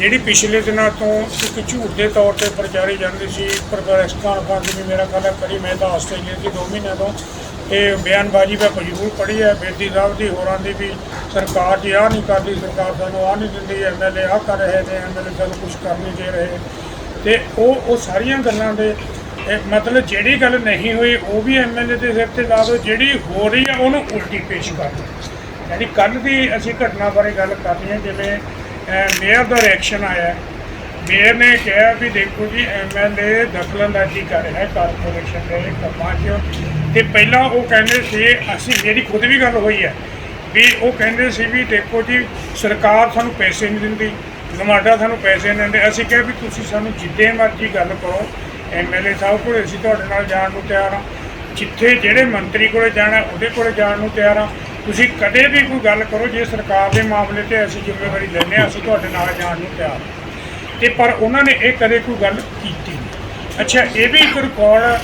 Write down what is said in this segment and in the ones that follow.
ਜਿਹੜੀ ਪਿਛਲੇ ਦਿਨਾਂ ਤੋਂ ਇੱਕ ਝੂਠ ਦੇ ਤੌਰ ਤੇ ਪ੍ਰਚਾਰੀ ਜਾਂਦੀ ਸੀ ਪ੍ਰੈਸ ਕਾਨਫਰੰਸ ਵੀ ਮੇਰਾ ਖਿਆਲ ਹੈ ਕਰੀ ਮੈਂ ਤਾਂ ਆਸਟ੍ਰੇਲੀਆ ਦੀ 2 ਮਹੀਨਿਆਂ ਤੋਂ ਇਹ ਬਿਆਨਬਾਜ਼ੀ ਮੈਂ ਜ਼ਰੂਰ ਪੜ੍ਹੀ ਹੈ, ਬੇਦੀ ਸਾਹਿਬ ਦੀ ਹੋਰਾਂ ਦੀ ਵੀ ਸਰਕਾਰ ਜੀ ਆਹ ਨਹੀਂ ਕਰਦੀ, ਸਰਕਾਰ ਸਾਨੂੰ ਆਹ ਨਹੀਂ ਦਿੰਦੀ ਐਮਐਲਏ ਆਹ ਕਰ ਰਹੇ ਨੇ ਐਮਐਲਏ ਸਾਨੂੰ ਕੁਝ ਕਰ ਨਹੀਂ ਦੇ ਰਹੇ। ਤੇ ਉਹ ਉਹ ਸਾਰੀਆਂ ਗੱਲਾਂ ਦੇ ਮਤਲਬ ਜਿਹੜੀ ਗੱਲ ਨਹੀਂ ਹੋਈ, ਉਹ ਵੀ ਐਮਐਲਏ ਦੇ ਸਿਰ ਤੇ ਲਾ ਦਿਓ, ਜਿਹੜੀ ਹੋ ਰਹੀ ਹੈ ਉਹਨੂੰ ਉਲਟੀ ਪੇਸ਼ ਕਰ ਦਿਓ। ਯਾਨੀ ਕੱਲ ਦੀ ਅਸੀਂ ਘਟਨਾ ਬਾਰੇ ਗੱਲ ਕਰਨੀ ਹੈ, ਜਿਵੇਂ ਮੇਅਰ ਦਾ ਰਿਐਕਸ਼ਨ ਆਇਆ ਮੇਅਰ ਨੇ ਕਿਹਾ ਵੀ ਦੇਖੋ ਜੀ ਐਮਐਲਏ ਦਖਲਅੰਦਾਜ਼ੀ ਕਰ ਰਿਹਾ ਕਾਰਪੋਰੇਸ਼ਨ ਦੇ ਕੰਮਾਂ 'ਚ। ਤੇ ਪਹਿਲਾਂ ਉਹ ਕਹਿੰਦੇ ਸੀ, ਅਸੀਂ ਮੇਰੀ ਖੁਦ ਵੀ ਗੱਲ ਹੋਈ ਹੈ, ਵੀ ਉਹ ਕਹਿੰਦੇ ਸੀ ਵੀ ਦੇਖੋ ਜੀ, ਸਰਕਾਰ ਸਾਨੂੰ ਪੈਸੇ ਨਹੀਂ ਦਿੰਦੀ ਗਮਾਡਾ ਸਾਨੂੰ ਪੈਸੇ ਨਹੀਂ ਦਿੰਦੇ। ਅਸੀਂ ਕਿਹਾ ਵੀ ਤੁਸੀਂ ਸਾਨੂੰ ਜਿੱਦੇ ਮਰਜ਼ੀ ਗੱਲ ਕਰੋ ਐਮਐਲਏ ਸਾਹਿਬ ਕੋਲ ਅਸੀਂ ਤੁਹਾਡੇ ਨਾਲ ਜਾਣ ਨੂੰ ਤਿਆਰ ਹਾਂ। ਜਿੱਥੇ ਜਿਹੜੇ ਮੰਤਰੀ ਕੋਲੇ ਜਾਣਾ, ਉਹਦੇ ਕੋਲੇ ਜਾਣ ਨੂੰ ਤਿਆਰ ਹਾਂ। ਤੁਸੀਂ ਕਦੇ ਵੀ ਕੋਈ ਗੱਲ ਕਰੋ, ਜੇ ਸਰਕਾਰ ਦੇ ਮਾਮਲੇ ਤੇ ਅਸੀਂ ਜ਼ਿੰਮੇਵਾਰੀ ਲੈਂਦੇ ਹਾਂ, ਅਸੀਂ ਤੁਹਾਡੇ ਨਾਲ ਜਾਣ ਨੂੰ ਤਿਆਰ ਹਾਂ। ਤੇ ਪਰ ਉਹਨਾਂ ਨੇ ਇਹ ਕਦੇ ਕੋਈ ਗੱਲ ਕੀਤੀ ਨਹੀਂ। ਅੱਛਾ, ਇਹ ਵੀ ਇੱਕ ਰਿਕਾਰਡ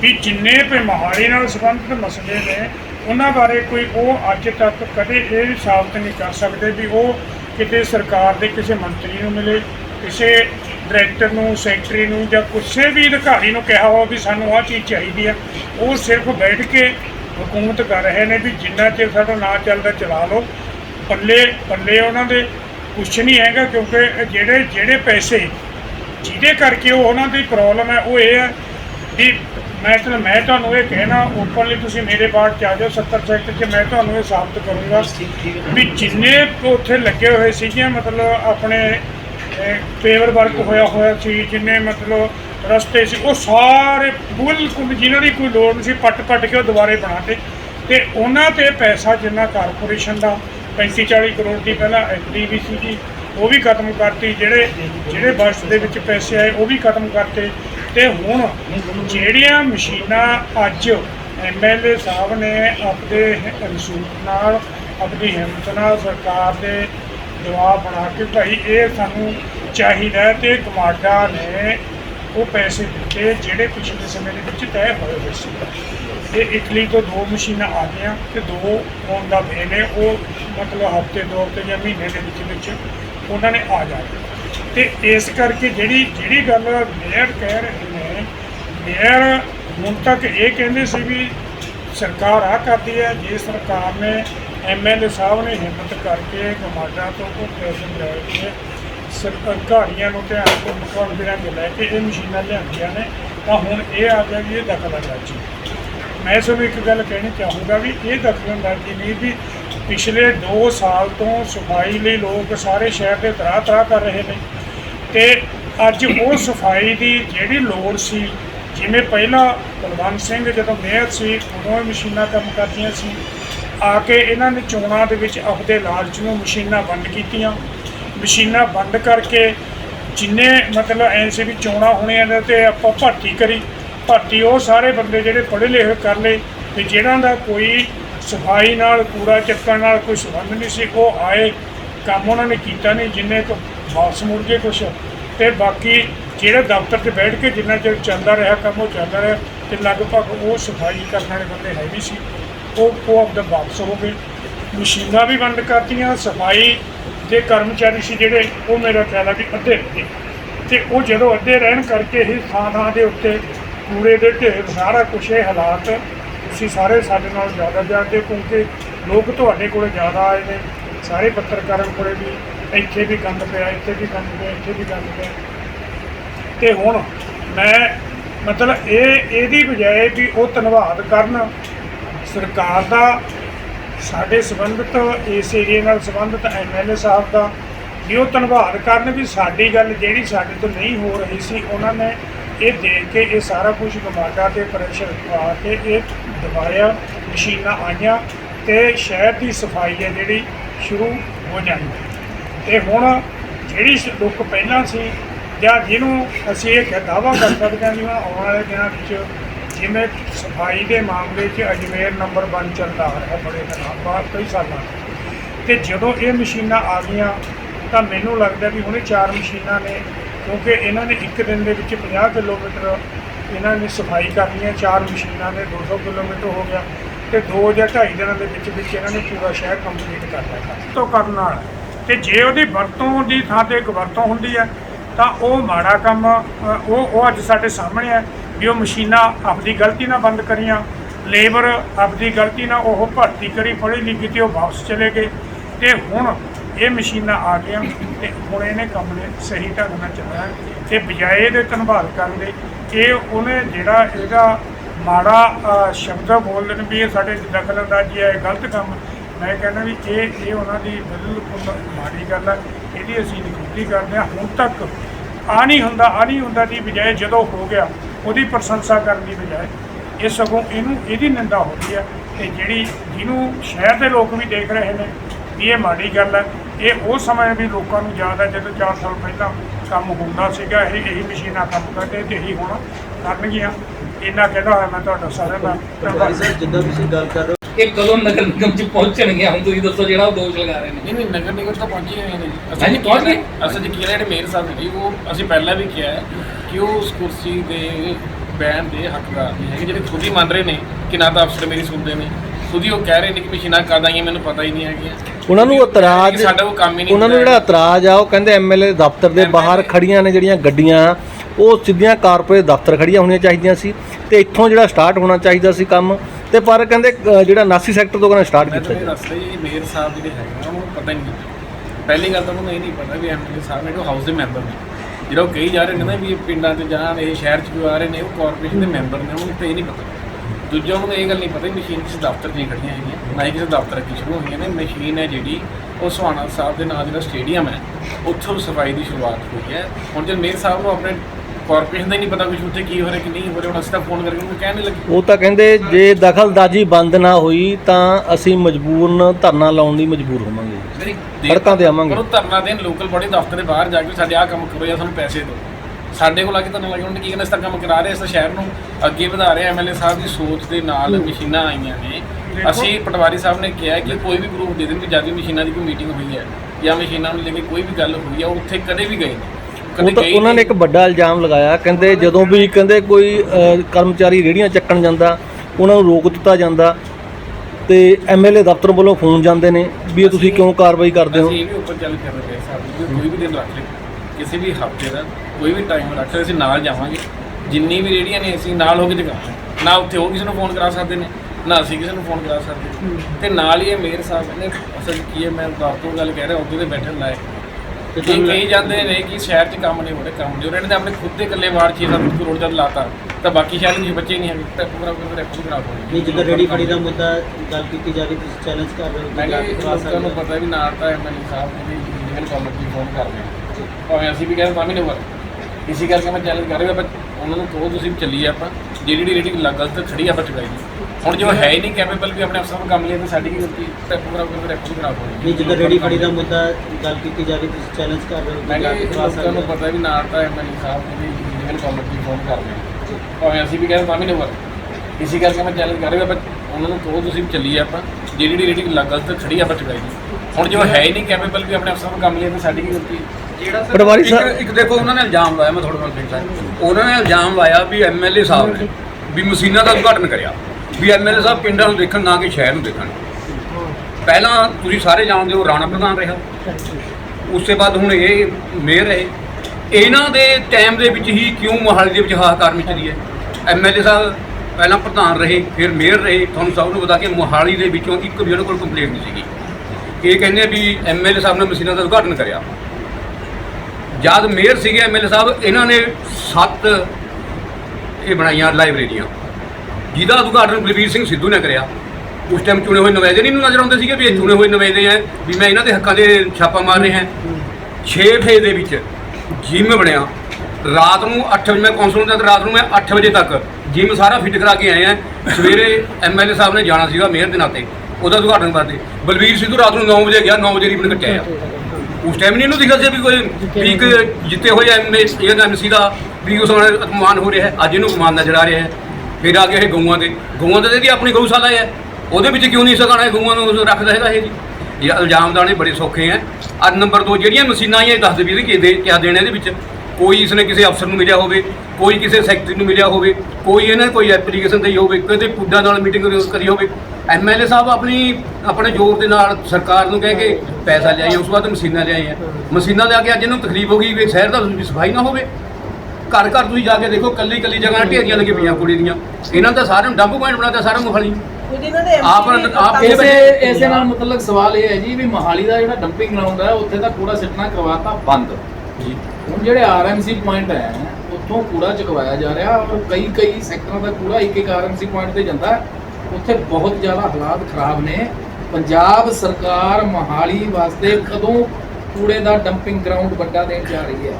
ਵੀ ਜਿੰਨੇ ਵੀ ਮਹਾਲੀ ਨਾਲ ਸੰਬੰਧਿਤ ਮਸਲੇ ਨੇ, ਉਹਨਾਂ ਬਾਰੇ ਕੋਈ ਉਹ ਅੱਜ ਤੱਕ ਕਦੇ ਇਹ ਸਾਬਤ ਨਹੀਂ ਕਰ ਸਕਦੇ ਵੀ ਉਹ ਕਿਤੇ ਸਰਕਾਰ ਦੇ ਕਿਸੇ ਮੰਤਰੀ ਨੂੰ ਮਿਲੇ, ਕਿਸੇ ਡਾਇਰੈਕਟਰ ਨੂੰ ਸੈਕਟਰੀ ਨੂੰ ਜਾਂ ਕਿਸੇ ਵੀ ਅਧਿਕਾਰੀ ਨੂੰ ਕਿਹਾ ਹੋ ਵੀ ਸਾਨੂੰ ਆਹ ਚੀਜ਼ ਚਾਹੀਦੀ ਹੈ। ਉਹ ਸਿਰਫ ਬੈਠ ਕੇ ਹਕੂਮਤ ਕਰ ਰਹੇ ਨੇ ਵੀ ਜਿੰਨਾ ਚਿਰ ਸਾਡਾ ਨਾਂ ਚੱਲਦਾ ਚਲਾ ਲਓ। ਪੱਲੇ ਪੱਲੇ ਉਹਨਾਂ ਦੇ ਕੁਛ ਨਹੀਂ ਹੈਗਾ ਕਿਉਂਕਿ ਜਿਹੜੇ ਜਿਹੜੇ ਪੈਸੇ ਜਿਹਦੇ ਕਰਕੇ ਉਹ ਉਹਨਾਂ ਦੀ ਪ੍ਰੋਬਲਮ ਹੈ ਉਹ ਇਹ ਹੈ ਵੀ ਮੈਂ ਤਾਂ ਮੈਂ ਤੁਹਾਨੂੰ ਇਹ ਕਹਿਣਾ ਓਪਨਲੀ ਤੁਸੀਂ ਮੇਰੇ ਬਾਅਦ ਚ ਆ ਜਾਓ 70 ਸੈਕਟਰ 'ਚ ਮੈਂ ਤੁਹਾਨੂੰ ਇਹ ਸਾਬਤ ਕਰੂੰਗਾ ਵੀ ਜਿੰਨੇ ਉੱਥੇ ਲੱਗੇ ਹੋਏ ਸੀਗੇ ਮਤਲਬ ਆਪਣੇ ਪੇਵਰ ਵਰਕ ਹੋਇਆ ਹੋਇਆ ਸੀ ਜਿੰਨੇ ਮਤਲਬ ਰਸਤੇ ਸੀ, ਉਹ ਸਾਰੇ ਬਿਲਕੁਲ ਜਿਨ੍ਹਾਂ ਦੀ ਕੋਈ ਲੋੜ ਨਹੀਂ ਸੀ, ਪੱਟ ਪੱਟ ਕੇ ਉਹ ਦੁਬਾਰੇ ਬਣਾਤੇ। ਤੇ ਉਹਨਾਂ ਤੇ ਪੈਸਾ ਜਿੰਨਾ ਕਾਰਪੋਰੇਸ਼ਨ ਦਾ 35 40 ਕਰੋੜ ਦੀ ਪਹਿਲਾਂ ਐਫਡੀ ਵੀ ਸੀਗੀ, ਉਹ ਵੀ ਖਤਮ ਕਰਤੀ, ਜਿਹੜੇ ਜਿਹੜੇ ਬਸ ਦੇ ਵਿੱਚ ਪੈਸੇ ਆਏ, ਉਹ ਵੀ ਖਤਮ ਕਰਤੇ। ਤੇ ਹੁਣ ਜਿਹੜੀਆਂ ਮਸ਼ੀਨਾਂ ਅੱਜ ਐਮਐਲਏ ਸਾਹਿਬ ਨੇ ਆਪਣੇ ਰਸੂਲ ਨਾਲ, ਆਪਣੀ ਹਿੰਮਤ ਨਾਲ ਸਰਕਾਰ ਦੇ ਜਵਾਬ ਬਣਾ ਕੇ ਭਾਈ, ਇਹ ਸਾਨੂੰ ਚਾਹੀਦਾ ਹੈ ਤੇ ਕਮਾਡਾ ਨੇ ਉਹ ਪੈਸੇ ਦਿੱਤੇ ਜਿਹੜੇ ਪਿਛਲੇ ਸਮੇਂ ਦੇ ਵਿੱਚ ਤੈਅ ਹੋਏ ਹੋਏ ਸੀ। ਤੇ ਇਟਲੀ ਤੋਂ ਦੋ ਮਸ਼ੀਨਾਂ ਆ ਗਈਆਂ ਤੇ ਦੋ ਆਉਣ ਦਾ ਵੇ ਨੇ ਉਹ ਮਤਲਬ ਹਫ਼ਤੇ ਦੋ ਹਫ਼ਤੇ ਜਾਂ ਮਹੀਨੇ ਦੇ ਵਿੱਚ ਵਿੱਚ ਉਹਨਾਂ ਨੇ ਆ ਜਾਣਾ। ਤੇ ਇਸ ਕਰਕੇ ਜਿਹੜੀ ਜਿਹੜੀ ਗੱਲ ਮੇਅਰ ਕਹਿ ਰਹੇ ਨੇ, ਮੇਅਰ ਹੁਣ ਤੱਕ ਇਹ ਕਹਿੰਦੇ ਸੀ ਵੀ ਸਰਕਾਰ ਆ ਕਰਦੀ ਹੈ, ਜੇ ਸਰਕਾਰ ਨੇ ਐਮਐਲਏ ਸਾਹਿਬ ਨੇ ਹਿੰਮਤ ਕਰਕੇ ਕਮਾਡਾ ਤੋਂ ਉਹ ਪੈਸੇ ਲੈ ਕੇ ਸਰਕਾਰੀਆਂ ਨੂੰ ਧਿਆਨ ਤੋਂ ਮੁਕਾਬਲਿਆਂ ਦੇ ਲੈ ਕੇ ਇਹ ਮਸ਼ੀਨਾਂ ਲਿਆਂਦੀਆਂ ਨੇ, ਤਾਂ ਹੁਣ ਇਹ ਆ ਗਿਆ ਵੀ ਇਹ ਦਖਲਅੰਦਾਜ਼ੀ ਮੈਂ ਸਿਰਫ ਇੱਕ ਗੱਲ ਕਹਿਣੀ ਚਾਹੂੰਗਾ ਵੀ ਇਹ ਦਖਲਅੰਦਾਜ਼ੀ ਨਹੀਂ ਵੀ ਪਿਛਲੇ 2 ਸਾਲ ਤੋਂ ਸਫ਼ਾਈ ਲਈ ਲੋਕ ਸਾਰੇ ਸ਼ਹਿਰ ਦੇ ਤਰ੍ਹਾਂ ਤਰ੍ਹਾਂ ਕਰ ਰਹੇ ਨੇ। ਤੇ ਅੱਜ ਉਹ ਸਫ਼ਾਈ ਦੀ ਜਿਹੜੀ ਲੋੜ ਸੀ, ਜਿਵੇਂ ਪਹਿਲਾਂ ਕੁਲਵੰਤ ਸਿੰਘ ਜਦੋਂ ਮੇਅਰ ਸੀ, ਉਦੋਂ ਇਹ ਮਸ਼ੀਨਾਂ ਕੰਮ ਕਰਦੀਆਂ ਸੀ, ਆ ਕੇ ਇਹਨਾਂ ਨੇ ਚੋਣਾਂ ਦੇ ਵਿੱਚ ਆਪਦੇ ਲਾਲਚ ਨੂੰ ਮਸ਼ੀਨਾਂ ਬੰਦ ਕੀਤੀਆਂ। ਮਸ਼ੀਨਾਂ ਬੰਦ ਕਰਕੇ ਜਿੰਨੇ ਮਤਲਬ ਐਂ ਸੀ ਵੀ ਚੋਣਾਂ ਹੋਣੀਆਂ ਨੇ ਤੇ ਆਪਾਂ ਭਰਤੀ ਕਰੀ, ਭਰਤੀ ਉਹ ਸਾਰੇ ਬੰਦੇ ਜਿਹੜੇ ਪੜ੍ਹੇ ਲਿਖੇ ਕਰ ਲਏ ਤੇ ਜਿਹਨਾਂ ਦਾ ਕੋਈ ਸਫ਼ਾਈ ਨਾਲ, ਕੂੜਾ ਚੱਕਣ ਨਾਲ ਕੋਈ ਸੰਬੰਧ ਨਹੀਂ ਸੀ, ਉਹ ਆਏ, ਕੰਮ ਉਹਨਾਂ ਨੇ ਕੀਤਾ ਨਹੀਂ, ਜਿੰਨੇ ਕੁ ਵਾਪਸ ਮੁੜ ਗਏ ਕੁਛ। ਤੇ ਬਾਕੀ ਜਿਹੜੇ ਦਫ਼ਤਰ 'ਤੇ ਬੈਠ ਕੇ ਜਿੰਨਾ ਚਿਰ ਚੱਲਦਾ ਰਿਹਾ, ਕੰਮ ਉਹ ਚੱਲਦਾ ਰਿਹਾ ਤੇ ਲਗਭਗ ਉਹ ਸਫ਼ਾਈ ਕਰਨ ਵਾਲੇ ਬੰਦੇ ਹੈ ਵੀ ਸੀ। ਉਹ ਉਹ ਆਪਦਾ ਵਾਪਸ ਹੋ ਗਏ। ਮਸ਼ੀਨਾਂ ਵੀ ਬੰਦ ਕਰਤੀਆਂ, ਸਫ਼ਾਈ ਦੇ ਕਰਮਚਾਰੀ ਸੀ ਜਿਹੜੇ ਉਹ ਮੇਰਾ ਖਿਆਲ ਆ ਵੀ ਅੱਧੇ ਰਹਿ ਗਏ ਤੇ ਉਹ ਜਦੋਂ ਅੱਧੇ ਰਹਿਣ ਕਰਕੇ ਹੀ ਥਾਂ ਥਾਂ ਦੇ ਉੱਤੇ ਕੂੜੇ ਦੇ ਢੇਰ, ਸਾਰਾ ਕੁਛ ਇਹ ਹਾਲਾਤ ਤੁਸੀਂ ਸਾਰੇ ਸਾਡੇ ਨਾਲ ਜ਼ਿਆਦਾ ਜਾਣਦੇ ਹੋ ਕਿਉਂਕਿ ਲੋਕ ਤੁਹਾਡੇ ਕੋਲੇ ਜ਼ਿਆਦਾ ਆਏ ਨੇ। ਸਾਰੇ ਪੱਤਰਕਾਰਾਂ ਕੋਲੇ ਵੀ ਇੱਥੇ ਵੀ ਗੰਦ ਪਿਆ, ਇੱਥੇ ਵੀ ਗੰਦ ਪਿਆ, ਇੱਥੇ ਵੀ ਗੰਦ ਪਿਆ। ਤੇ ਹੁਣ ਮੈਂ ਮਤਲਬ ਇਹ, ਇਹਦੀ ਬਜਾਏ ਵੀ ਉਹ ਧੰਨਵਾਦ ਕਰਨ ਸਰਕਾਰ ਦਾ ਸਾਡੇ ਸੰਬੰਧਿਤ, ਇਸ ਏਰੀਏ ਨਾਲ ਸੰਬੰਧਿਤ ਐਮਐਲਏ ਸਾਹਿਬ ਦਾ ਵੀ ਉਹ ਧੰਨਵਾਦ ਕਰਨ ਵੀ ਸਾਡੀ ਗੱਲ ਜਿਹੜੀ ਸਾਡੇ ਤੋਂ ਨਹੀਂ ਹੋ ਰਹੀ ਸੀ, ਉਹਨਾਂ ਨੇ ਇਹ ਦੇਖ ਕੇ ਇਹ ਸਾਰਾ ਕੁਝ ਗਮਾਡਾ ਤੇ ਪ੍ਰੈਸ਼ਰ ਪਾ ਕੇ ਇਹ ਦੁਬਾਰਾ ਮਸ਼ੀਨਾਂ ਆਈਆਂ ਤੇ ਸ਼ਹਿਰ ਦੀ ਸਫ਼ਾਈ ਹੈ ਜਿਹੜੀ ਸ਼ੁਰੂ ਹੋ ਜਾਂਦੀ ਤੇ ਹੁਣ ਜਿਹੜੀ ਸ- ਲੁੱਕ ਪਹਿਲਾਂ ਸੀ ਜਾਂ ਜਿਹਨੂੰ ਅਸੀਂ ਇਹ ਕਹਿ- ਦਾਅਵਾ ਕਰ ਸਕਦੇ ਹਾਂ ਵੀ ਹੁਣ ਆਉਣ ਵਾਲੇ ਦਿਨਾਂ ਵਿੱਚ ਜਿਵੇਂ ਸਫ਼ਾਈ ਦੇ ਮਾਮਲੇ 'ਚ ਅਜਮੇਰ ਨੰਬਰ 1 ਚੱਲਦਾ ਆ ਰਿਹਾ ਬੜੇ ਦਿਨਾਂ ਬਾਅਦ, ਕਈ ਸਾਲਾਂ ਤੋਂ। ਤੇ ਜਦੋਂ ਇਹ ਮਸ਼ੀਨਾਂ ਆ ਗਈਆਂ, ਤਾਂ ਮੈਨੂੰ ਲੱਗਦਾ ਵੀ ਹੁਣੇ ਚਾਰ ਮਸ਼ੀਨਾਂ ਨੇ, ਕਿਉਂਕਿ ਇਹਨਾਂ ਨੇ ਇੱਕ ਦਿਨ ਦੇ ਵਿੱਚ 50 ਕਿਲੋਮੀਟਰ ਇਹਨਾਂ ਨੇ ਸਫ਼ਾਈ ਕਰਨੀ ਹੈ ਚਾਰ ਮਸ਼ੀਨਾਂ ਨੇ 200 ਕਿਲੋਮੀਟਰ ਹੋ ਗਿਆ, ਤੇ ਦੋ ਜਾਂ ਢਾਈ ਦਿਨਾਂ ਦੇ ਵਿੱਚ ਵਿੱਚ ਇਹਨਾਂ ਨੇ ਪੂਰਾ ਸ਼ਹਿਰ ਕੰਪਲੀਟ ਕਰ ਲਿਆ ਤੋਂ ਕਰਨ ਨਾਲ, ਤੇ ਜੇ ਉਹਦੀ ਵਰਤੋਂ ਦੀ ਥਾਂ ਤੇ ਇੱਕ ਵਰਤੋਂ ਹੁੰਦੀ ਹੈ, ਤਾਂ ਉਹ ਮਾੜਾ ਕੰਮ ਉਹ ਉਹ ਅੱਜ ਸਾਡੇ ਸਾਹਮਣੇ ਹੈ ਵੀ ਉਹ ਮਸ਼ੀਨਾਂ ਆਪਦੀ ਗਲਤੀ ਨਾਲ ਬੰਦ ਕਰੀਆਂ, ਲੇਬਰ ਆਪਦੀ ਗਲਤੀ ਨਾਲ ਉਹ ਭਰਤੀ ਕਰੀ, ਪੜ੍ਹੀ ਲਿਖੀ ਤੇ ਉਹ ਵਾਪਸ ਚਲੇ ਗਏ ਤੇ ਹੁਣ ਇਹ ਮਸ਼ੀਨਾਂ ਆ ਗਈਆਂ ਤੇ ਹੁਣ ਇਹਨੇ ਕੰਮ ਨੇ ਸਹੀ ਢੰਗ ਨਾਲ ਚੱਲਣਾ ਹੈ ਤੇ ਬਜਾਏ ਇਹਦੇ ਧੰਨਵਾਦ ਕਰਨ ਦੇ ਇਹ ਉਹਨੇ ਜਿਹੜਾ ਇਹਦਾ ਮਾੜਾ ਸ਼ਬਦ ਬੋਲਦੇ ਨੇ ਵੀ ਇਹ ਸਾਡੇ ਦਖਲ ਅੰਦਾਜ਼ੀ ਹੈ ਇਹ ਗਲਤ ਕੰਮ। ਮੈਂ ਕਹਿੰਦਾ ਵੀ ਇਹ ਇਹ ਉਹਨਾਂ ਦੀ ਬਿਲਕੁਲ ਮਾੜੀ ਗੱਲ ਹੈ ਇਹਦੀ ਅਸੀਂ ਨਿਖੇਧੀ ਕਰਦੇ ਹਾਂ ਹੁਣ ਤੱਕ ਆ ਨਹੀਂ ਹੁੰਦਾ, ਆ ਨਹੀਂ ਹੁੰਦਾ ਦੀ ਬਜਾਏ ਜਦੋਂ ਹੋ ਗਿਆ ਉਹਦੀ ਪ੍ਰਸ਼ੰਸਾ ਕਰਨ ਦੀ ਬਜਾਏ ਇਹ ਸਗੋਂ ਇਹਨੂੰ ਇਹਦੀ ਨਿੰਦਾ ਹੋ ਰਹੀ ਹੈ ਤੇ ਜਿਹੜੀ ਜਿਹਨੂੰ ਸ਼ਹਿਰ ਦੇ ਲੋਕ ਵੀ ਦੇਖ ਰਹੇ ਨੇ ਵੀ ਇਹ ਮਾੜੀ ਗੱਲ ਹੈ, ਇਹ ਉਹ ਸਮੇਂ ਵੀ ਲੋਕਾਂ ਨੂੰ ਯਾਦ ਹੈ ਜਦੋਂ 4 ਸਾਲ ਪਹਿਲਾਂ ਕੰਮ ਹੁੰਦਾ ਸੀਗਾ, ਇਹ ਇਹੀ ਮਸ਼ੀਨਾਂ ਕੰਮ ਕਰਦੇ ਤੇ ਇਹੀ ਹੁਣ ਕਰਨਗੀਆਂ। ਇੰਨਾ ਕਹਿੰਦਾ ਹੋਇਆ ਮੈਂ ਤੁਹਾਡਾ ਸਾਰਿਆਂ ਦਾ ਧੰਨਵਾਦ। ਜਿੱਦਾਂ ਤੁਸੀਂ ਗੱਲ ਕਰ ਰਹੇ ਹੋ ਇਹ ਕਦੋਂ ਨਗਰ ਨਿਗਮ ਚ ਪਹੁੰਚਣਗੇ? ਹੁਣ ਤੁਸੀਂ ਦੱਸੋ ਜਿਹੜਾ ਉਹ ਦੋਸ਼ ਲਗਾ ਰਹੇ ਨੇ। ਨਹੀਂ ਨਹੀਂ ਨਗਰ ਨਿਗਮ ਤਾਂ ਪਹੁੰਚੇ ਹੋਏ ਨੇ। ਹਾਂਜੀ, ਪਹੁੰਚ ਗਏ? ਅਸਲ ਜੀ ਹੈ, ਜਿਹੜੇ ਮੇਅਰ ਸਾਹਿਬ ਨੇ ਜੀ, ਉਹ ਅਸੀਂ ਪਹਿਲਾਂ ਵੀ ਕਿਹਾ ਹੈ ਕਿ ਉਹ ਉਸ ਕੁਰਸੀ ਦੇ ਬੈਨ ਦੇ ਹੱਕਦਾਰ ਨਹੀਂ ਹੈਗੇ। ਜਿਹੜੇ ਖੁਦ ਹੀ ਮੰਨ ਰਹੇ ਨੇ ਕਿ ਨਾ ਤਾਂ ਅਫਸਰ ਮੇਰੀ ਸੁਣਦੇ ਨੇ। ਖੁਦ ਹੀ ਉਹ ਕਹਿ ਰਹੇ ਨੇ ਕਿ ਮਸ਼ੀਨਾਂ ਕਦ ਆਈਆਂ ਮੈਨੂੰ ਪਤਾ ਹੀ ਨਹੀਂ ਹੈਗੀਆਂ। ਉਹਨਾਂ ਨੂੰ ਇਤਰਾਜ਼ ਸਾਡਾ ਉਹ ਕੰਮ ਹੀ ਨਹੀਂ ਉਹਨਾਂ ਨੂੰ। ਜਿਹੜਾ ਇਤਰਾਜ਼ ਆ ਉਹ ਕਹਿੰਦੇ ਐਮਐਲਏ ਦਫ਼ਤਰ ਦੇ ਬਾਹਰ ਖੜੀਆਂ ਨੇ ਜਿਹੜੀਆਂ ਗੱਡੀਆਂ। ਉਹ ਸਿੱਧੀਆਂ ਕਾਰਪੋਰੇਟ ਦਫ਼ਤਰ ਖੜੀਆਂ ਹੋਣੀਆਂ ਚਾਹੀਦੀਆਂ ਸੀ ਤੇ ਇੱਥੋਂ ਜਿਹੜਾ ਸਟਾਰਟ ਹੋਣਾ ਚਾਹੀਦਾ ਸੀ ਕੰਮ ਤੇ ਪਰ ਕਹਿੰਦੇ ਅ, ਜਿਹੜਾ 79 ਸੈਕਟਰ ਤੋਂ ਕਹਿੰਦੇ ਸਟਾਰਟ ਮੈਂ ਕੀਤਾ ਤੁਹਾਨੂੰ ਜਾਵੇ। ਦੱਸਦਾ ਜੀ ਮੇਅਰ ਸਾਹਿਬ ਜਿਹੜੇ ਹੈਗੇ ਨਾ ਉਹਨੂੰ ਪਤਾ ਹੀ ਨਹੀਂ। ਪਹਿਲੀ ਗੱਲ ਤਾਂ ਉਹਨੂੰ ਇਹ ਨਹੀਂ ਪਤਾ ਵੀ ਐਮਐਲਏ ਸਾਹਿਬ ਨੇ ਜੋ ਹਾਊਸ ਦੇ ਮੈਂਬਰ ਨੇ। ਜਿਹੜਾ ਉਹ ਕਹੀ ਜਾ ਰਹੇ ਨੇ ਨਾ ਵੀ ਇਹ ਪਿੰਡਾਂ 'ਚ ਜਾਣ ਇਹ ਸ਼ਹਿਰ 'ਚ ਕਿਉਂ ਆ ਰਹੇ ਨੇ ਉਹ ਕਾਰਪੋਰੇਸ਼ਨ ਦੇ ਮੈਂਬਰ ਨੇ ਉਹਨੂੰ ਤਾਂ ਇਹ ਨਹੀਂ ਪਤਾ। ਦੂਜਾ ਉਹਨੂੰ ਇਹ ਗੱਲ ਨਹੀਂ ਪਤਾ ਵੀ ਮਸ਼ੀਨ ਕਿਸੇ ਦਫ਼ਤਰ 'ਚ ਨਹੀਂ ਖੜੀਆਂ ਹੈਗੀਆਂ। ਨਾ ਹੀ ਕਿਸੇ ਦਫ਼ਤਰ 'ਚ ਸ਼ੁਰੂ ਹੋਈਆਂ ਨੇ ਮਸ਼ੀਨ ਹੈ ਜਿਹੜੀ ਉਹ ਸੁਹਾਣਾ ਸਾਹਿਬ ਦੇ ਨਾਂ ਜਿਹੜਾ ਸਟੇਡੀਅਮ ਹੈ ਉੱਥੋਂ ਸਫ਼ਾਈ ਦੀ ਸ਼ੁਰੂਆਤ ਹੋਈ ਹੈ। ਹੁਣ ਜੇ ਮੇਅਰ ਸਾਹਿਬ ਨੂੰ ਆਪਣੇ ਕਾਰਪੋਰੇਸ਼ਨ ਦਾ ਹੀ ਨਹੀਂ ਪਤਾ ਕੁਝ ਉੱਥੇ ਕੀ ਹੋ ਰਿਹਾ ਕਿ ਨਹੀਂ ਹੋ ਰਿਹਾ ਹੁਣ ਅਸੀਂ ਤਾਂ ਫੋਨ ਕਰਕੇ ਉਹਨੂੰ ਕਹਿਣ ਨਹੀਂ ਲੱਗੇ। ਉਹ ਤਾਂ ਕਹਿੰਦੇ ਜੇ ਦਖਲਅੰਦਾਜ਼ੀ ਬੰਦ ਨਾ ਹੋਈ ਤਾਂ ਅਸੀਂ ਮਜਬੂਰਨ ਧਰਨਾ ਲਾਉਣ ਲਈ ਮਜਬੂਰ ਹੋਵਾਂਗੇ। ਮੇਰੀ ਸੜਕਾਂ ਤੇ ਆਵਾਂਗੇ। ਕਰੋ ਧਰਨਾ ਦੇਣ ਲੋਕਲ ਬੋਡੀ ਦਫ਼ਤਰ ਦੇ ਬਾਹਰ ਜਾ ਕੇ ਸਾਡੇ ਆਹ ਕੰਮ ਕਰੋ ਜਾਂ ਸਾਨੂੰ ਪੈਸੇ ਦਿਓ। ਸਾਡੇ ਕੋਲ ਆ ਕੇ ਧਰਨਾ ਲਾਇਆ ਉਹਨੇ ਕੀ ਕਹਿੰਦਾ ਇਸ ਤਾਂ ਕੰਮ ਕਰਾ ਰਹੇ ਇਸ ਤਾਂ ਸ਼ਹਿਰ ਨੂੰ ਅੱਗੇ ਵਧਾ ਰਹੇ ਐਮਐਲਏ ਸਾਹਿਬ ਦੀ ਸੋਚ ਦੇ ਨਾਲ ਮਸ਼ੀਨਾਂ ਆਈਆਂ ਨੇ। ਅਸੀਂ ਪਟਵਾਰੀ ਸਾਹਿਬ ਨੇ ਕਿਹਾ ਕਿ ਕੋਈ ਵੀ ਪ੍ਰੂਫ ਦੇ ਦੇਣ ਕਿ ਜਦ ਵੀ ਮਸ਼ੀਨਾਂ ਦੀ ਕੋਈ ਮੀਟਿੰਗ ਹੋਈ ਹੈ ਜਾਂ ਮਸ਼ੀਨਾਂ ਨੂੰ ਲੈ ਕੇ ਕੋਈ ਵੀ ਗੱਲ ਹੋਈ ਹੈ ਉਹ ਉੱਥੇ ਕਦੇ ਵੀ ਗਏ ਨਹੀਂ। ਉਹ ਤਾਂ ਉਹਨਾਂ ਨੇ। ਇੱਕ ਵੱਡਾ ਇਲਜ਼ਾਮ ਲਗਾਇਆ ਕਹਿੰਦੇ ਜਦੋਂ ਵੀ ਕਹਿੰਦੇ ਕੋਈ ਕਰਮਚਾਰੀ ਰੇੜੀਆਂ ਚੱਕਣ ਜਾਂਦਾ ਉਹਨਾਂ ਨੂੰ ਰੋਕ ਦਿੱਤਾ ਜਾਂਦਾ ਤੇ ਐਮਐਲਏ ਦਫ਼ਤਰ ਵੱਲੋਂ ਫੋਨ ਜਾਂਦੇ ਨੇ ਵੀ ਇਹ ਤੁਸੀਂ ਕਿਉਂ ਕਾਰਵਾਈ ਕਰਦੇ ਹੋ? ਅਸੀਂ ਇਹ ਵੀ ਉੱਪਰ ਚੱਲ ਕਰ ਰਹੇ ਸਾਹਿਬ ਜੀ ਕੋਈ ਵੀ ਦਿਨ ਰੱਖ ਲੈ ਕਿਸੇ ਵੀ ਹਫ਼ਤੇ ਦਾ ਕੋਈ ਵੀ ਟਾਈਮ ਰੱਖ ਅਸੀਂ ਨਾਲ ਜਾਵਾਂਗੇ। ਜਿੰਨੀ ਵੀ ਰੇੜੀਆਂ ਨੇ ਅਸੀਂ ਨਾਲ ਹੋ ਕੇ ਜਗਾਵਾਂਗੇ ਨਾ ਉੱਥੇ ਉਹ ਕਿਸੇ ਨੂੰ ਫੋਨ ਕਰਾ ਸਕਦੇ ਨੇ ਨਾ ਅਸੀਂ ਕਿਸੇ ਨੂੰ ਫੋਨ ਕਰਾ ਸਕਦੇ ਤੇ ਨਾਲ ਹੀ ਇਹ ਮੇਅਰ ਸਾਹਿਬ ਨੇ ਅਸਲ ਕੀ ਹੈ ਮੈਂ ਡਾਕਟਰ ਗੱਲ ਕਹਿ ਰਿਹਾ ਉੱਥੇ ਦੇ ਬੈਠਣ ਲਾਇਕ। ਤੇ ਇਹ ਕਹੀ ਜਾਂਦੇ ਨੇ ਕਿ ਸ਼ਹਿਰ 'ਚ ਕੰਮ ਨਹੀਂ ਹੋ ਰਹੇ ਕੰਮ ਨਹੀਂ ਹੋ ਰਹੇ ਇਹਨਾਂ ਨੇ ਆਪਣੇ ਖੁਦ ਦੇ ਇਕੱਲੇ ਵਾਰ 6-7 ਕਰੋੜ ਜਦ ਲਾਤਾ ਤਾਂ ਬਾਕੀ ਸ਼ਹਿਰ ਵਿੱਚ ਬੱਚੇ ਨਹੀਂ ਹੈਗੇ ਤਾਂ ਪੂਰਾ ਪੂਰਾ ਰੈਕੋਰਡ ਖਰਾਬ ਹੋ ਨਹੀਂ ਜਿੱਦਾਂ ਰੇੜੀ ਫੜੀ ਦਾ ਮੁੱਦਾ ਗੱਲ ਕੀਤੀ ਜਾ ਰਹੀ ਤੁਸੀਂ ਚੈਲੰਜ ਕਰ ਰਹੇ ਹੋ ਮੈਂ ਕਿਹਾ ਲੋਕਾਂ ਨੂੰ ਸਕਦੇ ਹੋ। ਪਤਾ ਵੀ ਨਾ ਤਾਂ ਐਮਐਲਏ ਸਾਹਿਬ ਨੇ ਲੀਗਲ ਕਮਿਟੀ ਫੋਨ ਕਰ ਰਹੇ ਭਾਵੇਂ ਅਸੀਂ ਵੀ ਕਹਿੰਦੇ ਤਾਂ ਵੀ ਨਹੀਂ ਵਰ ਇਸੇ ਕਰਕੇ ਮੈਂ ਚੈਲੰਜ ਕਰ ਰਿਹਾ ਆਪਾਂ ਉਹਨਾਂ ਨੂੰ ਕਹੋ ਤੁਸੀਂ ਚੱਲੀਏ ਆਪਾਂ ਜਿਹੜੀ ਜਿਹੜੀ ਰੇਟੀ ਗਲਤ ਖੜੀ ਆਪਾਂ ਚੁਕਾਈ ਦੀ ਹੁਣ ਜੋ ਹੈ ਹੀ ਨਹੀਂ ਕੈਪੇਬਲ ਵੀ ਆਪਣੇ ਅਫਸਰ ਨੂੰ ਕੰਮ ਲਿਆ ਤਾਂ ਸਾਡੀ ਕੀ ਗਲਤੀ ਹੈ? ਪੂਰਾ ਪੂਰਾ ਰੈਕੋਰਡ ਖਰਾਬ ਹੋ ਨਹੀਂ ਜਿੱਦਾਂ ਰੇੜੀ ਫੜੀ ਦਾ ਮੁੱਦਾ ਗੱਲ ਕੀਤੀ ਜਾ ਰਹੀ ਤੁਸੀਂ ਚੈਲੰਜ ਕਰ ਰਹੇ ਹੋ ਮੈਂ ਕਿਹਾ ਲੋਕਾਂ ਨੂੰ ਹੋ। ਪਤਾ ਵੀ ਨਾ ਤਾਂ ਐਮਐਲਏ ਸਾਹਿਬ ਨੇ ਲੀਗਲ ਕਮਿਟੀ ਫੋਨ ਕਰ ਰਹੇ ਭਾਵੇਂ ਅਸੀਂ ਵੀ ਕਹਿੰਦੇ ਤਾਂ ਵੀ ਨਹੀਂ ਵਰ ਇਸੇ ਕਰਕੇ ਮੈਂ ਚੈਲੰਜ ਕਰ ਰਿਹਾ ਆਪਾਂ ਉਹਨਾਂ ਨੂੰ ਕਹੋ ਤੁਸੀਂ ਵੀ ਚੱਲੀਏ ਆਪਾਂ। ਜਿਹੜੀ ਜਿਹੜੀ ਰੇਟੀ ਗਲਤ ਖੜੀ ਆਪਾਂ ਚੁਕਾਈ ਦੀ। ਹੁਣ ਜੋ ਹੈ ਹੀ ਨਹੀਂ ਕੈਪੇਬਲ ਵੀ ਆਪਣੇ ਅਫਸਰ ਨੂੰ ਕੰਮ ਲਿਆ ਤਾਂ ਸਾਡੀ ਕੀ ਗਲਤੀ ਹੈ? ਪਟਵਾਰੀ ਇੱਕ ਸਾਹਿਬ ਇੱਕ ਦੇਖੋ ਉਹਨਾਂ ਨੇ ਇਲਜ਼ਾਮ ਲਾਇਆ ਮੈਂ ਤੁਹਾਡੇ ਨਾਲ ਸਕਦਾ ਉਹਨਾਂ ਨੇ ਇਲਜ਼ਾਮ ਲਾਇਆ ਵੀ ਐਮਐਲਏ ਸਾਹਿਬ ਨੇ ਵੀ ਮਸ਼ੀਨਾਂ ਦਾ ਉਦਘਾਟਨ ਕਰਿਆ। ਵੀ ਐਮਐਲਏ ਸਾਹਿਬ ਪਿੰਡਾਂ ਨੂੰ ਦੇਖਣ ਨਾ ਕਿ ਸ਼ਹਿਰ ਨੂੰ ਦੇਖਣ। ਪਹਿਲਾਂ ਤੁਸੀਂ ਸਾਰੇ ਜਾਣਦੇ ਹੋ ਰਾਣਾ ਪ੍ਰਧਾਨ ਰਿਹਾ। ਉਸ ਤੋਂ ਬਾਅਦ ਹੁਣ ਇਹ ਮੇਅਰ ਰਹੇ ਇਹਨਾਂ ਦੇ ਟਾਈਮ ਦੇ ਵਿੱਚ ਹੀ ਕਿਉਂ ਮੋਹਾਲੀ ਦੇ ਵਿੱਚ ਹਾਹਾਕਾਰ ਮਚਦੀ ਹੈ? ਐਮਐਲਏ ਸਾਹਿਬ ਪਹਿਲਾਂ ਪ੍ਰਧਾਨ ਰਹੇ, ਫਿਰ ਮੇਅਰ ਰਹੇ। ਤੁਹਾਨੂੰ ਸਭ ਨੂੰ ਪਤਾ ਕਿ ਮੋਹਾਲੀ ਦੇ ਵਿੱਚੋਂ ਇੱਕ ਵੀ ਉਹਨਾਂ ਕੋਲ ਕੰਪਲੇਂਟ ਨਹੀਂ ਸੀਗੀ। ਇਹ ਕਹਿੰਦੇ ਆ ਵੀ ਐਮਐਲਏ ਸਾਹਿਬ ਨੇ ਮਸ਼ੀਨਾਂ ਦਾ ਉਦਘਾਟਨ ਕਰਿਆ। ਜਦ ਮੇਅਰ ਸੀਗੇ ਐਮਐਲਏ ਸਾਹਿਬ, ਇਹਨਾਂ ਨੇ ਸੱਤ ਇਹ ਬਣਾਈਆਂ ਲਾਇਬ੍ਰੇਰੀਆਂ ਜਿਹਦਾ ਉਦਘਾਟਨ ਬਲਬੀਰ ਸਿੰਘ ਸਿੱਧੂ ਨੇ ਕਰਿਆ। ਉਸ ਟਾਈਮ ਚੁਣੇ ਹੋਏ ਨਵੇਦੇ ਨਹੀਂ ਨਜ਼ਰ ਆਉਂਦੇ ਸੀਗੇ ਵੀ ਇਹ ਚੁਣੇ ਹੋਏ ਨਵੇਦੇ ਆ ਵੀ ਮੈਂ ਇਹਨਾਂ ਦੇ ਹੱਕਾਂ ਦੇ ਛਾਪਾ ਮਾਰ ਰਿਹਾ 6 ਫੇਜ਼ ਦੇ ਵਿੱਚ ਜਿਮ ਬਣਿਆ। ਰਾਤ ਨੂੰ 8 ਵਜੇ ਮੈਂ ਕੌਂਸਲ ਦਾ ਰਾਤ ਨੂੰ ਮੈਂ 8 ਵਜੇ ਤੱਕ ਜਿਮ ਸਾਰਾ ਫਿੱਟ ਕਰਾ ਕੇ ਆਏ ਆ ਸਵੇਰੇ ਐਮਐਲਏ ਸਾਹਿਬ ਨੇ ਜਾਣਾ ਸੀਗਾ ਮੇਅਰ ਦੇ ਨਾਤੇ। ਉਹਦਾ ਉਦਘਾਟਨ ਕਰਦੇ। ਬਲਬੀਰ ਸਿੱਧੂ ਰਾਤ ਨੂੰ 9 ਵਜੇ ਗਿਆ 9 ਵਜੇ ਰੀਬਨ ਕੱਟਿਆ ਆ। ਉਸ ਟਾਈਮ ਨਹੀਂ ਇਹਨੂੰ ਦਿਖਦਾ ਸੀ ਵੀ ਕੋਈ ਵੀ ਇੱਕ ਜਿੱਤੇ ਹੋਏ ਐਮਐਸ ਐਮਸੀ ਦਾ ਵੀ ਉਸ ਨਾਲ ਅਪਮਾਨ ਹੋ ਰਿਹਾ ਅੱਜ ਇਹਨੂੰ ਅਪਮਾਨ ਨਜ਼ਰ ਆ ਰਿਹਾ ਹੈ ਫਿਰ ਆ ਗਿਆ ਇਹ ਗਊਆਂ ਤੇ ਗਊਆਂ ਤੇ ਇਹਦੀ ਆਪਣੀ ਗਊਸ਼ਾਲਾ ਹੈ। ਉਹਦੇ ਵਿੱਚ ਕਿਉਂ ਨਹੀਂ ਸਕਾਣਾ ਇਹ ਗਊਆਂ ਨੂੰ ਰੱਖਦਾ ਹੈਗਾ ਇਹ ਜੀ? ਇਹ ਇਲਜ਼ਾਮ ਦਾਣੇ ਬੜੇ ਸੌਖੇ ਹੈ। ਅੱਜ ਨੰਬਰ 2 ਜਿਹੜੀਆਂ ਮਸ਼ੀਨਾਂ ਆਈਆਂ ਇਹ ਦੱਸ ਦੇ ਵੀ ਇਹਦੇ ਦੇ ਕਿਆ ਦੇਣਾ ਇਹਦੇ ਵਿੱਚ? ਕੋਈ ਇਸਨੇ ਕਿਸੇ ਅਫਸਰ ਨੂੰ ਮਿਲਿਆ ਹੋਵੇ, ਕੋਈ ਕਿਸੇ ਸੈਕਟਰੀ ਨੂੰ ਮਿਲਿਆ ਹੋਵੇ, ਕੋਈ ਇਹਨਾਂ ਕੋਈ ਐਪਲੀਕੇਸ਼ਨ ਦੇਈ ਹੋਵੇ, ਕਦੇ ਪੁੱਡਾ ਨਾਲ ਮੀਟਿੰਗ ਕਰੀ ਹੋਵੇ। ਐਮਐਲਏ ਸਾਹਿਬ ਆਪਣੀ ਆਪਣੇ ਜ਼ੋਰ ਦੇ ਨਾਲ ਸਰਕਾਰ ਨੂੰ ਕਹਿ ਕੇ ਪੈਸਾ ਲਿਆਏ, ਉਸ ਤੋਂ ਬਾਅਦ ਮਸ਼ੀਨਾਂ ਲਿਆਏ ਆ ਮਸ਼ੀਨਾਂ ਲਿਆ ਕੇ ਅੱਜ ਇਹਨੂੰ ਤਕਲੀਫ ਹੋ ਗਈ ਵੀ ਸ਼ਹਿਰ ਦਾ ਸਫ਼ਾਈ ਨਾ ਹੋਵੇ। ਘਰ ਘਰ ਤੁਸੀਂ ਜਾ ਕੇ ਦੇਖੋ ਕੱਲੀ ਕੱਲੀ ਜਗ੍ਹਾ ਢੇਰੀਆਂ ਲੱਗੀ ਪਈਆਂ ਕੁੜੀ ਦੀਆਂ। ਇਹਨਾਂ ਦਾ ਸਾਰਿਆਂ ਨੂੰ ਡੰਪ ਪੁਆਇੰਟ ਬਣਾਤਾ ਸਾਰਾ ਮੁਹਾਲੀ ਆਪ ਆਪ ਇਸੇ ਇਸੇ ਨਾਲ ਮਤਲਬ ਸਵਾਲ ਇਹ ਹੈ ਜੀ ਵੀ ਮੋਹਾਲੀ ਦਾ ਜਿਹੜਾ ਡੰਪਿੰਗ ਗਰਾਊਂਡ ਹੈ ਉੱਥੇ ਦਾ ਕੂੜਾ ਸਿੱਟਣਾ ਕਰਵਾਤਾ ਬੰਦ। ਜੀ। ਹੁਣ ਜਿਹੜੇ ਆਰਐਮਸੀ ਪੁਆਇੰਟ ਹੈ ਉੱਥੋਂ ਕੂੜਾ ਚੁਕਵਾਇਆ ਜਾ ਰਿਹਾ ਔਰ ਕਈ ਕਈ ਸੈਕਟਰਾਂ ਦਾ ਕੂੜਾ ਇੱਕ ਇੱਕ ਆਰਐਮਸੀ ਪੁਆਇੰਟ ਤੇ ਜਾਂਦਾ। ਉੱਥੇ ਬਹੁਤ ਜ਼ਿਆਦਾ ਹਾਲਾਤ ਖਰਾਬ ਨੇ। ਪੰਜਾਬ ਸਰਕਾਰ ਮੋਹਾਲੀ ਵਾਸਤੇ ਕਦੋਂ ਕੂੜੇ ਦਾ ਡੰਪਿੰਗ ਗਰਾਊਂਡ ਵੱਡਾ ਦੇਣ ਜਾ ਰਹੀ ਹੈ?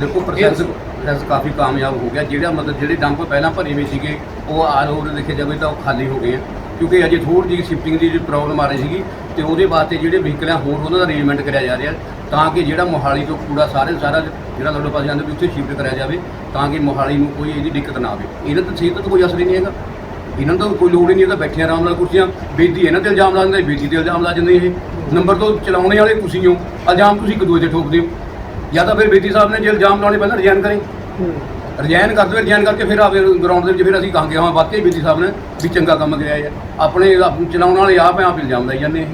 ਦੇਖੋ ਪ੍ਰੋਸੈਸ ਪ੍ਰੋਸੈਸ ਕਾਫੀ ਕਾਮਯਾਬ ਹੋ ਗਿਆ। ਜਿਹੜਾ ਮਤਲਬ ਜਿਹੜੇ ਡੰਪ ਪਹਿਲਾਂ ਭਰੇ ਹੋਏ ਸੀਗੇ, ਉਹ ਆਰ ਓਵਰ ਦੇਖੇ ਜਾਵੇ ਤਾਂ ਉਹ ਖਾਲੀ ਹੋ ਗਏ ਆ। ਕਿਉਂਕਿ ਅਜੇ ਥੋੜੀ ਜਿਹੀ ਸ਼ਿਫਟਿੰਗ ਦੀ ਪ੍ਰੋਬਲਮ ਆ ਰਹੀ ਸੀਗੀ ਤੇ ਉਹਦੇ ਵਾਸਤੇ ਜਿਹੜੇ ਵਹੀਕਲ ਆ, ਹੋਰ ਉਹਨਾਂ ਦਾ ਅਰੇਂਜਮੈਂਟ ਕਰਿਆ ਜਾ ਰਿਹਾ। ਤਾਂ ਕਿ ਜਿਹੜਾ ਮੋਹਾਲੀ ਤੋਂ ਕੂੜਾ ਸਾਰੇ ਸਾਰਾ ਜਿਹੜਾ ਤੁਹਾਡੇ ਪਾਸੇ ਜਾਂਦਾ ਵੀ ਉੱਥੇ ਸ਼ਿਫਟ ਕਰਿਆ ਜਾਵੇ, ਤਾਂ ਕਿ ਮੋਹਾਲੀ ਨੂੰ ਕੋਈ ਇਹਦੀ ਦਿੱਕਤ ਨਾ ਆਵੇ। ਇਹਨਾਂ ਤੋਂ ਸਹੀ ਤਾਂ ਕੋਈ ਅਸਰ ਹੀ ਨਹੀਂ ਹੈਗਾ। ਇਹਨਾਂ ਦਾ ਕੋਈ ਲੋੜ ਹੀ ਨਹੀਂ ਇਹਦਾ ਬੈਠੇ ਆਰਾਮ ਨਾਲ ਕੁਰਸੀਆਂ, ਬੇਦੀ ਇਹਨਾਂ ਤੇ ਇਲਜ਼ਾਮ ਲਾ ਦਿੰਦੇ, ਬੇਦੀ ਤੇ ਇਲਜ਼ਾਮ ਲਾ ਦਿੰਦੇ ਇਹ। ਨੰਬਰ ਤੋਂ ਚਲਾਉਣੇ ਵਾਲੇ ਤੁਸੀਂ ਹੋ। ਇਲਜ਼ਾਮ ਤੁਸੀਂ ਇੱਕ ਦੂਜੇ ਤੇ ਠੋਕਦੇ ਹੋ। ਜਾਂ ਤਾਂ ਫਿਰ ਬੇਦੀ ਸਾਹਿਬ ਨੇ ਜੇ ਇਲਜ਼ਾਮ ਲਾਉਣੇ, ਪਹਿਲਾਂ ਰਿਜ਼ਾਈਨ ਕਰੇ। ਰਿਜ਼ਾਈਨ ਕਰ ਦੇਵੇ ਰਿਜ਼ਾਈਨ ਕਰਕੇ ਫਿਰ ਆਵੇ ਗਰਾਊਂਡ ਦੇ ਵਿੱਚ ਫਿਰ ਅਸੀਂ ਕਹਾਂਗੇ ਹਾਂ ਵਾਕਈ ਬੇਦੀ ਸਾਹਿਬ ਨੇ ਵੀ ਚੰਗਾ ਕੰਮ ਕਰਿਆ ਹੈ ਆਪਣੇ ਆਪ ਨੂੰ ਚਲਾਉਣ ਵਾਲੇ ਆਪ ਆਪ ਇਲਜ਼ਾਮ ਲਾਈ ਜਾਂਦੇ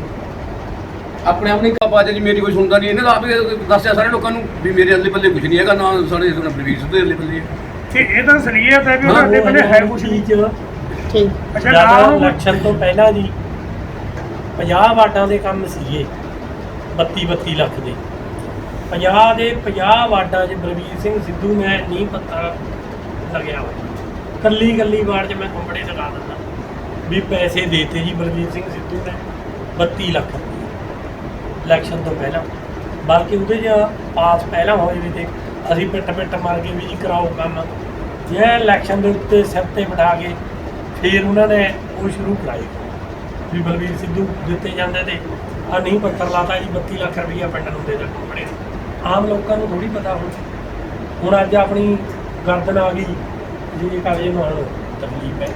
ਆਪਣੇ ਆਪ ਨਹੀਂ ਕਾਪਾ ਜੀ ਮੇਰੀ ਕੋਈ ਸੁਣਦਾ ਨਹੀਂ। ਇਹਨੇ ਤਾਂ ਆਪ ਦੱਸਿਆ ਸਾਰੇ ਲੋਕਾਂ ਨੂੰ ਵੀ ਮੇਰੇ ਅੱਲੇ ਪੱਲੇ ਕੁਝ ਨਹੀਂ ਹੈਗਾ ਨਾ ਸਾਡੇ ਬਲਵੀਰ ਸਿੰਘ ਦੇ ਅੱਲੇ ਪੱਲੇ ਤੇ ਇਹ ਤਾਂ ਸਲੀਅਤ ਹੈ ਵੀ ਉਹਨਾਂ ਦੇ ਪਹਿਲੇ ਹੈ ਕੁਛ ਨਹੀਂ ਅੱਛਾ ਨਾ ਜਦੋਂ ਉਹਨੂੰ ਇਲੈਕਸ਼ਨ ਤੋਂ ਪਹਿਲਾਂ ਜੀ 50 ਵਾਰਡਾਂ ਦੇ ਕੰਮ ਸੀਗੇ 32 32 ਲੱਖ ਦੇ। 50 ਦੇ 50 ਵਾਰਡਾਂ 'ਚ ਬਲਬੀਰ ਸਿੰਘ ਸਿੱਧੂ ਮੈਂ ਨਹੀਂ ਪੱਤਾ ਲੱਗਿਆ ਹੋਇਆ। ਕੱਲੀ ਕੱਲੀ ਵਾਰਡ 'ਚ ਮੈਂ ਕੰਪੜੇ ਲਗਾ ਦਿੰਦਾ। ਵੀ ਪੈਸੇ ਦੇਤੇ ਜੀ ਬਲਬੀਰ ਸਿੰਘ ਸਿੱਧੂ ਨੇ 32 ਲੱਖ ਰੁਪਏ। ਇਲੈਕਸ਼ਨ ਤੋਂ ਪਹਿਲਾਂ। ਬਲਕਿ ਉਹਦੇ 'ਚ ਪਾਸ ਪਹਿਲਾਂ ਹੋਏ ਵੀ ਤੇ ਅਸੀਂ ਪਿੱਟ ਪਿੱਟ ਮਾਰ ਕੇ ਵੀ ਜੀ ਕਰਾਓ ਕੰਮ। ਜੇ ਇਲੈਕਸ਼ਨ ਦੇ ਉੱਤੇ ਸਿਰ ਤੇ ਬਿਠਾ ਕੇ ਫਿਰ ਉਹਨਾਂ ਨੇ ਉਹ ਸ਼ੁਰੂ ਕਰਾਏ। ਵੀ ਬਲਬੀਰ ਸਿੱਧੂ ਦਿੱਤੇ ਜਾਂਦੇ ਤੇ ਆ ਨਹੀਂ ਪੱਤਰ ਲਾਤਾ ਜੀ 32 ਲੱਖ ਰੁਪਈਆ ਪਿੰਡ ਨੂੰ ਦੇ ਦੇ ਕੰਪਨੀ ਆਮ ਲੋਕਾਂ ਨੂੰ ਥੋੜੀ ਪਤਾ ਹੁਣ ਹੁਣ ਅੱਜ ਆਪਣੀ ਗਰਦਨ ਆ ਗਈ, ਜੀ ਕਾਲੇ ਨੂੰ ਤਕਲੀਫ ਹੈ